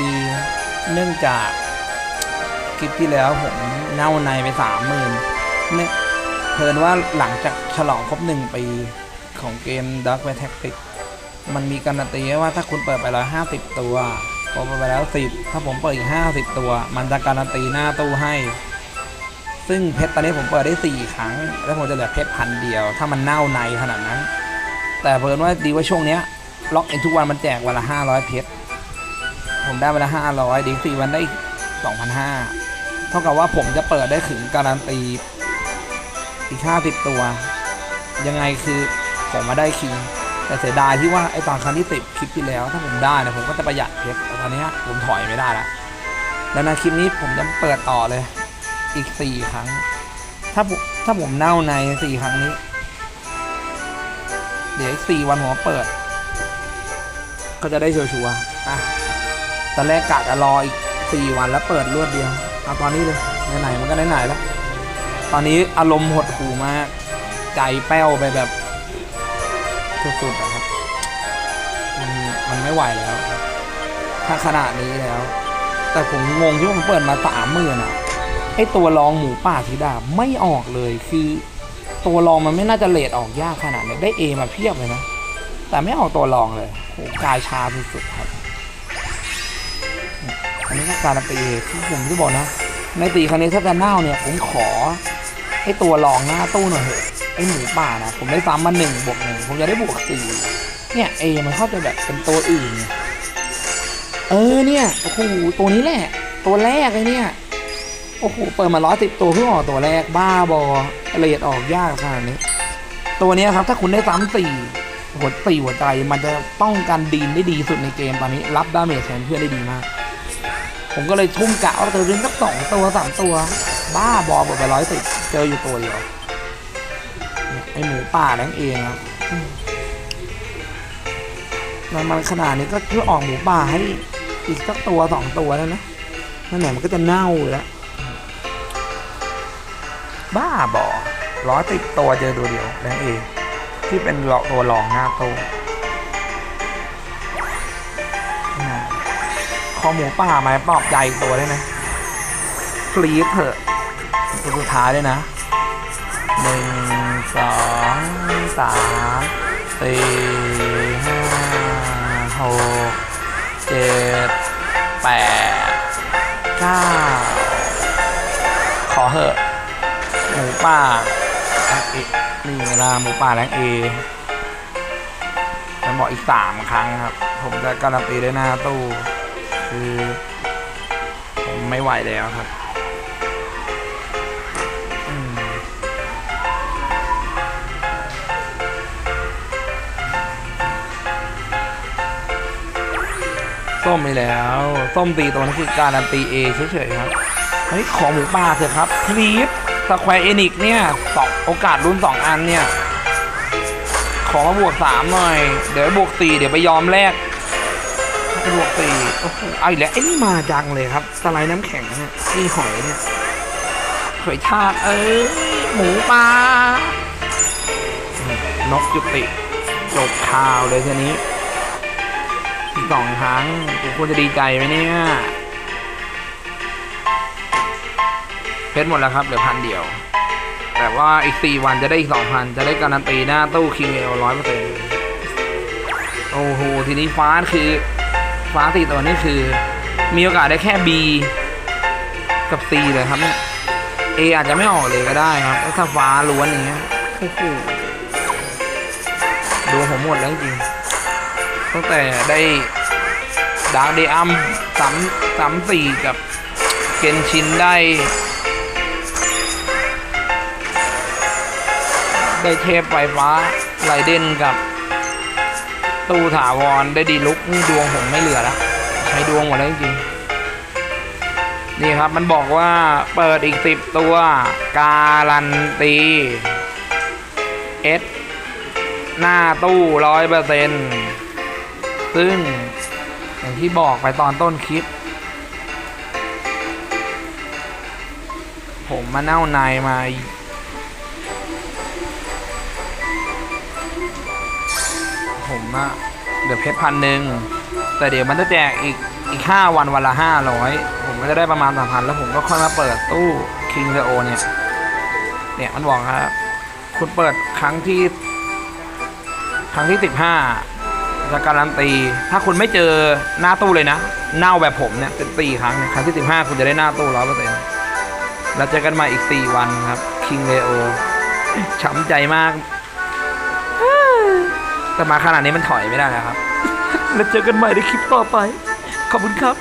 คือเนื่องจากคลิปที่แล้วผมเน่าในไปสามหมื่นเนี่ยเพลินว่าหลังจากฉลองครบหนึ่งปีของเกม Dark w a r Tactics มันมีการันตีว่าถ้าคุณเปิดไปแล้วห้าสิบตัวผมเปิดไปแล้วสิบถ้าผมเปิดอีกห้าสิบตัว มันจะการันตีหน้าตู้ให้ ซึ่งเพชรตอนนี้ผมเปิดได้สี่ครั้ง แล้วผมจะเหลือเพชรพันเดียว ถ้ามันเน่าในขนาดนั้น แต่เพิ่นว่าดีว่าช่วงเนี้ยล็อกเองทุกวันมันแจกวันละห้าร้อยเพชร ผมได้วันละห้าร้อยดีสี่วันได้สองพันห้าเท่ากับว่าผมจะเปิดได้ถึงการันตีอีกห้าสิบตัว ยังไงคือผมมาได้คิงแต่เสียดายที่ว่าไอตอนครั้งที่สิบคลิปที่แล้ว ถ้าผมได้เนะผมก็จะประหยัดเพชรแต่ตอนนี้ผมถอยไม่ได้ละแล้วในคลิปนี้ผมจะเปิดต่อเลย อีกสี่ครั้ง ถ้าถ้าผมเน่าในสี่ครั้งนี้ เดี๋ยวอีกสี่วันผมเปิด ก็จะได้ชัวร์ๆอะ ตอนแรกกะจะรออีกสี่วันแล้วเปิดรวดเดียวเอาตอนนี้เลยไหนๆมันก็ไหนๆแล้ว ตอนนี้อารมณ์หดหูมากใจแป้วไปแบบสุดๆอะครับมันมันไม่ไหวแล้ว ถ้าขนาดนี้แล้ว แต่ผมงงที่ผมเปิดมาสามหมื่นอะไอตัวรองหมูป่าสีดาไม่ออกเลยคือ ตัวรองมันไม่น่าจะเลดออกยากขนาดนี้ได้เอมาเพียบเลยนะ แต่ไม่ออกตัวรองเลยโหกายชาสุดๆครับ อันนี้ก็การันตีที่ผมที่บอกนะ ในตีครั้งนี้ถ้าจะเน่าเนี่ย ผมขอให้ตัวรองหน้าตู้หน่อยเถอะไอหมูป่านะ ผมได้ซ้ำมาหนึ่งบวกหนึ่งผมจะได้บวกสี่เนี่ยเอมันเข้าใจแบบเป็นตัวอื่นเนี่ยเออเนี่ยโอ้โหตัวนี้แหละ ตัวแรกเลยเนี่ยโอ้โหเปิดมาร้อยสิบตัวเพิ่งออกตัวแรกบ้าบอละเอียดออกยากขนาดนี้ ตัวเนี้ยครับถ้าคุณได้ซ้ำสี่หัวสี่หัวใจมันจะป้องกันดีนได้ดีสุดในเกมตอนนี้ รับดาเมจแทนเพื่อนได้ดีมาก ผมก็เลยทุ่มกะว่าตัวเล่นสักสองตัวสามตัว บ้าบอหมดไปร้อยสิบเจออยู่ตัวเดียวไอหมูป่านั่นเองครับมันมันขนาดนี้ก็ช่วยออกหมูป่าให้อีกสักตัวสองตัวแล้วนะนั่นแหละมันก็จะเน่าแล้ว บ้าบอร้อยติดตัวเจอตัวเดียวนั่นเอง ที่เป็นหลอกตัวรองหน้าโตว คอหมูป่าไหมปลอบใจอีกตัวได้ไหมฟรีดเถอะตัวสุดท้ายเลยนะหนึ่งสองสามสี่ห้าหกเจ็ดแปดเก้าขอเหอะ หมูป่าแรงเอนี่เวลาหมูป่าแรงเอมันบอกอีกสามครั้งครับ ผมจะการันตีได้หน้าตู้ คือผมไม่ไหวแล้วครับส้มไปแล้ว ส้มตีตัวนี้คือการันตีเอเฉยๆครับเฮ้ยของหมูป่าเถอะครับพลีฟสแควร์เอนิกเนี่ยสองโอกาสรุ่นสองอันเนี่ย ขอมาบวกสามหน่อย เดี๋ยวบวกสี่เดี๋ยวไปยอมแลก ไปบวกสี่โอ้โหเอาอีกแล้วไอ้นี่มาจังเลยครับ สไลด์น้ำแข็งเนี่ยนี่หอยเนี่ยหอยทากเอ้ยหมูป่านกจุติจบข่าวเลยทีนี้สองครั้งกูควรจะดีใจไหมเนี่ยเพชรหมดแล้วครับเหลือพันเดียว แต่ว่าอีกสี่วันจะได้อีกสองพันจะได้การันตีหน้าตู้คิงเอลร้อยเปอร์เซ็นต์โอ้โห ทีนี้ฟ้าคือ ฟ้าสี่ตัวนี้คือ มีโอกาสได้แค่ B กับ C เลยครับเนี่ย A อาจจะไม่ออกเลยก็ได้ครับถ้าฟ้าล้วนอย่างเงี้ยโอ้โหดูผมหมดแล้วจริงตั้งแต่ได้ดาร์เดอัมสามสามสี่กับเกนชินได้ ได้เทปไฟฟ้าไรเดนกับ ตู้ถาวรได้ดีลุกนี่ดวงผมไม่เหลือแล้ว ใช้ดวงหมดแล้วจริงๆนี่ครับมันบอกว่าเปิดอีกสิบตัวการันตีเอสหน้าตู้ร้อยเปอร์เซ็นต์ซึ่งอย่างที่บอกไปตอนต้นคลิป ผมมาเน่าในมา อะเดี๋ยวเพชรพันหนึ่งแต่เดี๋ยวมันจะแจกอีกอีกห้าวันวันละห้าร้อยผมก็จะได้ประมาณสามพันแล้วผมก็ค่อยมาเปิดตู้คิงเ e โอเนี่ย เนี่ยมันบอกครับคุณเปิดครั้งที่ ครั้งที่สิบห้าจะการันตี ถ้าคุณไม่เจอหน้าตู้เลยนะ เน่าแบบผมเนี่ยเป็นตีครั้งครั้งที่สิบห้าคุณจะได้หน้าตู้ร้อยเปอร์เซ็นต์แล้วเจอกันใหม่อีกสี่วันครับคิงเ e โอช้ำใจมาก แต่มาขนาดนี้มันถอยไม่ได้แล้วครับ แล้วเจอกันใหม่ในคลิปต่อไป ขอบคุณครับ